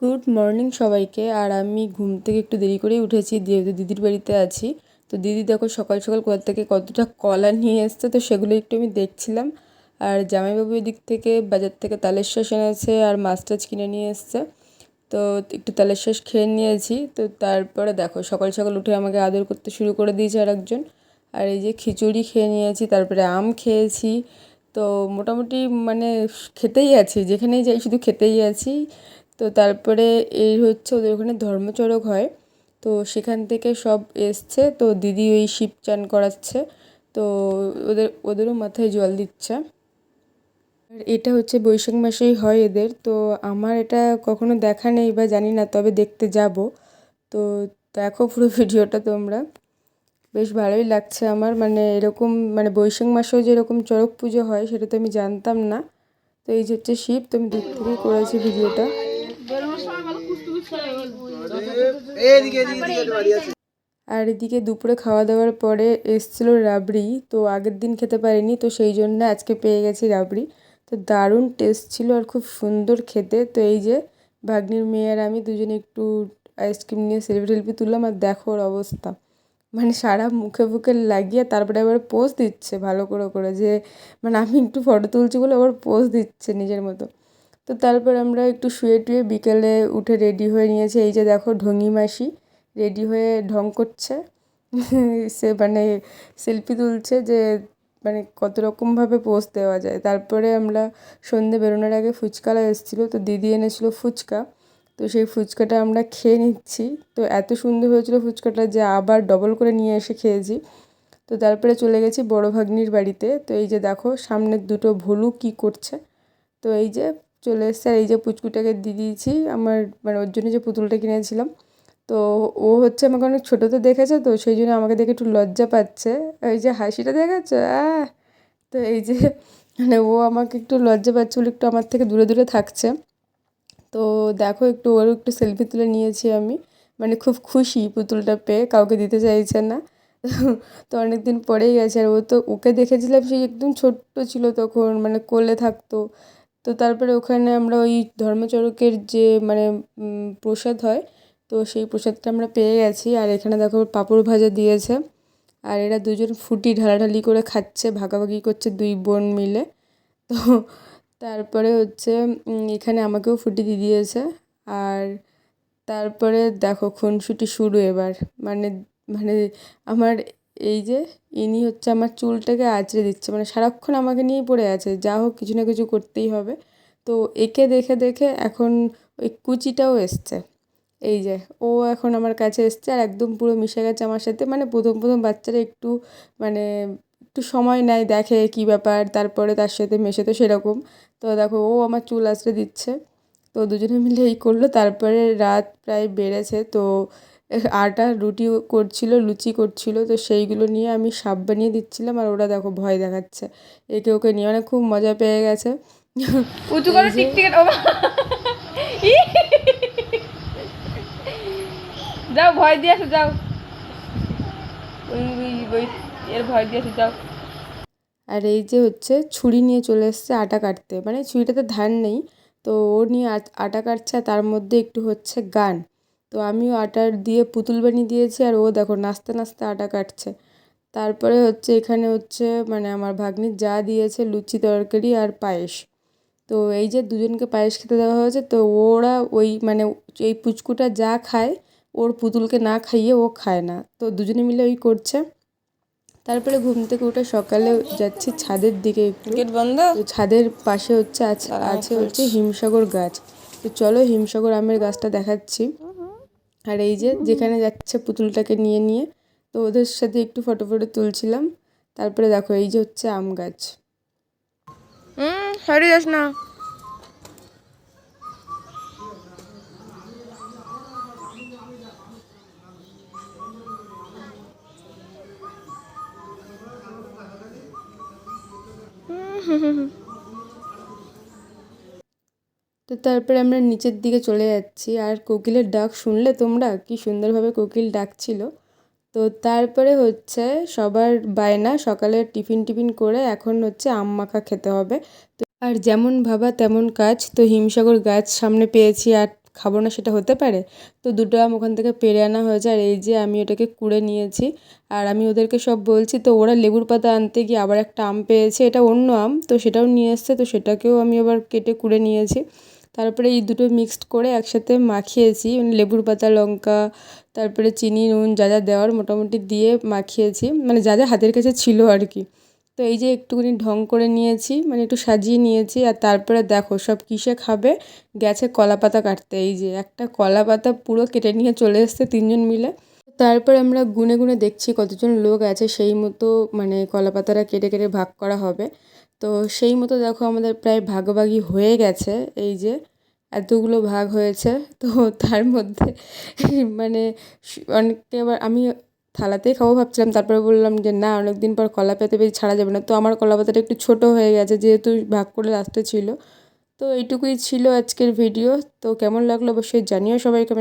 Good morning সবাইকে। আর আমি ঘুম থেকে একটু দেরি করেই উঠেছি, যেহেতু দিদির বাড়িতে আছি। তো দিদি দেখো সকাল সকাল কোথা থেকে কতটা কলা নিয়ে এসছে, তো সেগুলো একটু আমি দেখছিলাম। আর জামাইবাবু দিক থেকে বাজার থেকে তালের শাঁস এনেছে আর মাছ টাছ কিনে নিয়ে এসছে। তো একটু তালের শাঁস খেয়ে নিয়েছি। তো তারপরে দেখো সকাল সকাল উঠে আমাকে আদর করতে শুরু করে দিয়েছে আর একজন আর এই যে খিচুড়ি খেয়ে নিয়েছি, তারপরে আম খেয়েছি। তো মোটামুটি মানে খেতেই আছি, যেখানেই যাই শুধু খেতেই আছি। তো তারপরে এই হচ্ছে ওদের ওখানে ধর্মচড়ক হয়। তো সেখান থেকে সব এসছে। তো দিদি ওই শিব চান করাচ্ছে। তো ওদের, ওদেরও মাথায় জল দিচ্ছে। আর এটা হচ্ছে বৈশাখ মাসেই হয় এদের। তো আমার এটা কখনো দেখা নেই বা জানি না, তবে দেখতে যাব। তো দেখো পুরো ভিডিওটা তোমরা। বেশ ভালোই লাগছে আমার। মানে এরকম মানে বৈশাখ মাসেও যেরকম চড়ক পুজো হয়, সেটা তো আমি জানতাম না। তো এই যে হচ্ছে শিব, তো আমি দূর থেকেই করেছি ভিডিওটা। আর এদিকে দুপুরে খাওয়া দাওয়ার পরে এসছিল রাবড়ি, তো আগের দিন খেতে পারিনি, তো সেই জন্য আজকে পেয়ে গেছি রাবড়ি। তো দারুণ টেস্ট ছিল আর খুব সুন্দর খেতে। তো এই যে ভাগ্নির মেয়ে আর আমি দুজনে একটু আইসক্রিম নিয়ে সেলফি টেলফি তুললাম আর দেখো ওর অবস্থা। মানে সারা মুখে ফুখে লাগিয়ে তারপরে আবার পোজ দিচ্ছে ভালো করে করে যে মানে আমি একটু ফটো তুলছি বলে আবার পোজ দিচ্ছে নিজের মতো। তো তারপর আমরা একটু শুয়ে টুয়ে বিকেলে উঠে রেডি হয়ে নিয়েছি। এই যে দেখো ঢঙ্গি মাসি রেডি হয়ে ঢং করছে। সে মানে সেলফি তুলছে যে মানে কত রকমভাবে পোজ দেওয়া যায়। তারপরে আমরা সন্ধে বেরোনোর আগে ফুচকালা এসেছিল, তো দিদি এনেছিলো ফুচকা। তো সেই ফুচকাটা আমরা খেয়ে নিচ্ছি। তো এত সুন্দর হয়েছিল ফুচকাটা যে আবার ডবল করে নিয়ে এসে খেয়েছি। তো তারপরে চলে গেছি বড় ভাগ্নির বাড়িতে। তো এই যে দেখো সামনের দুটো ভুলু কি করছে। তো এই যে চলে এসছে। আর এই যে পুচকুটাকে দিয়ে দিয়েছি, আমার মানে ওর জন্য যে পুতুলটা কিনেছিলাম। তো ও হচ্ছে আমাকে অনেক ছোটোতে দেখেছে তো, সেই জন্য আমাকে দেখে একটু লজ্জা পাচ্ছে। এই যে হাসিটা দেখেছ আহ! তো এই যে মানে ও আমাকে একটু লজ্জা পাচ্ছে বলে একটু আমার থেকে দূরে দূরে থাকছে। তো দেখো একটু ওর একটু সেলফি তুলে নিয়েছি আমি। মানে খুব খুশি পুতুলটা পেয়ে, কাউকে দিতে চাইছে না। তো অনেক দিন পরেই গেছে। আর ও তো ওকে দেখেছিলাম, সেই একদম ছোট্ট ছিল তখন মানে কোলে থাকতো। তো তারপরে ওখানে আমরা ওই ধর্মচরকের যে মানে প্রসাদ হয়, তো সেই প্রসাদটা আমরা পেয়ে গেছি। আর এখানে দেখো পাঁপড় ভাজা দিয়েছে। আর এরা দুজন ফুটি ঢালাঢালি করে খাচ্ছে, ভাগাভাগি করছে দুই বোন মিলে। তো তারপরে হচ্ছে এখানে আমাকেও ফুটি দিয়ে দিয়েছে। আর তারপরে দেখো খুনসুটি শুরু এবার। মানে মানে আমার এই যে ইনি হচ্ছে আমার চুলটাকে আঁচড়ে দিচ্ছে মানে সারাক্ষণ আমাকে নিয়েই পড়ে আছে, যা হোক কিছু না কিছু করতেই হবে। তো একে দেখে দেখে এখন ওই কুচিটাও এসছে। এই যে ও এখন আমার কাছে এসছে আর একদম পুরো মিশে গেছে আমার সাথে মানে প্রথম প্রথম বাচ্চারা একটু মানে একটু সময় নেয়, দেখে কী ব্যাপার, তারপরে তার সাথে মেশে তো সেরকম। তো দেখো ও আমার চুল আঁচড়ে দিচ্ছে। তো দুজনে মিলে এই করল, তারপরে রাত প্রায় বেড়েছে, তো আটা রুটি করছিল লুচি করছিল তো সেইগুলো নিয়ে আমি সাপ বানিয়ে দিচ্ছিলাম আর ওরা দেখো ভয় দেখাচ্ছে। একে ওকে নিয়ে মানে খুব মজা পেয়ে গেছে। উঁচু করে টিকটিকেট যাও ভয় দিয়ে আসো যাও। ওই এর ভয় দিয়ে আসো যাও। আর এই যে হচ্ছে ছুরি নিয়ে চলে এসছে আটা কাটতে। মানে ছুরিটাতে ধান নেই তো ও নিয়ে আটা কাটছে আর তার মধ্যে একটু হচ্ছে গান। তো আমিও আটার দিয়ে পুতুল বানিয়ে দিয়েছি আর ও দেখো নাচতে নাচতে আটা কাটছে। তারপরে হচ্ছে এখানে হচ্ছে মানে আমার ভাগ্নির যা দিয়েছে লুচি তরকারি আর পায়েস। তো এই যে দুজনকে পায়েস খেতে দেওয়া হয়েছে তো ওরা ওই মানে এই পুচকুটা যা খায় ওর পুতুলকে না খাইয়ে ও খায় না। তো দুজনে মিলে ওই করছে। তারপরে ঘুম থেকে উঠে সকালে যাচ্ছি ছাদের দিকে বন্ধ? তো ছাদের পাশে হচ্ছে আছে আছে হচ্ছে হিমসাগর গাছ। তো চলো হিমসাগর আমের গাছটা দেখাচ্ছি। আর এই যে যেখানে যাচ্ছে পুতুলটাকে নিয়ে নিয়ে তো ওদের সাথে একটু ফটো ফটো তুলছিলাম। তারপরে দেখো এই যে হচ্ছে আম গাছ। হুম যাস না। তো তারপরে আমরা নিচের দিকে চলে যাচ্ছি। আর কোকিলের ডাক শুনলে তোমরা? কি সুন্দরভাবে কোকিল ডাকছিল। তো তারপরে হচ্ছে সবার বায়না, সকালে টিফিন টিফিন করে এখন হচ্ছে আম মাখা খেতে হবে। তো আর যেমন ভাবা তেমন কাজ। তো হিমসাগর গাছ সামনে পেয়েছি আর খাব না সেটা হতে পারে? তো দুটো আম ওখান থেকে পেরে আনা হয়েছে আর এই যে আমি ওটাকে কুড়ে নিয়েছি আর আমি ওদেরকে সব বলছি, তো ওরা লেবুর পাতা আনতে গিয়ে আবার একটা আম পেয়েছে। এটা অন্য আম। তো সেটাও নিয়ে এসছে। তো সেটাকেও আমি আবার কেটে কুড়ে নিয়েছি। তারপরে এই দুটো মিক্সড করে একসাথে মাখিয়েছি মানে লেবুর পাতা, লঙ্কা, তারপরে চিনি, নুন যা যা দেওয়ার মোটামুটি দিয়ে মাখিয়েছি মানে যা যা হাতের কাছে ছিল আর কি। তো এই যে একটুখানি ঢং করে নিয়েছি মানে একটু সাজিয়ে নিয়েছি, আর তারপরে দেখো সব কিসে খাবে? গেছে কলা পাতা কাটতে, এই যে একটা কলা পাতা পুরো কেটে নিয়ে চলে এসছে তিনজন মিলে। তারপর আমরা গুনে গুনে দেখছি কতজন লোক আছে, সেই মতো মানে কলা পাতাটা কেটে কেটে ভাগ করা হবে। তো সেই মতো দেখো আমাদের প্রায় ভাগাভাগি হয়ে গেছে, এই যে এতগুলো ভাগ হয়েছে। তো তার মধ্যে মানে অনেককে আবার আমি থালাতেই খাব ভাবছিলাম, তারপরে বললাম যে না অনেক দিন পর কলা পেতে বেশি ছাড়া যাবে না। তো আমার কলা পাতাটা একটু ছোটো হয়ে গেছে, যেহেতু ভাগ করে লাস্টে ছিল। তো এইটুকুই ছিল আজকের ভিডিও। তো কেমন লাগল অবশ্যই জানিও সবাই কমেন্ট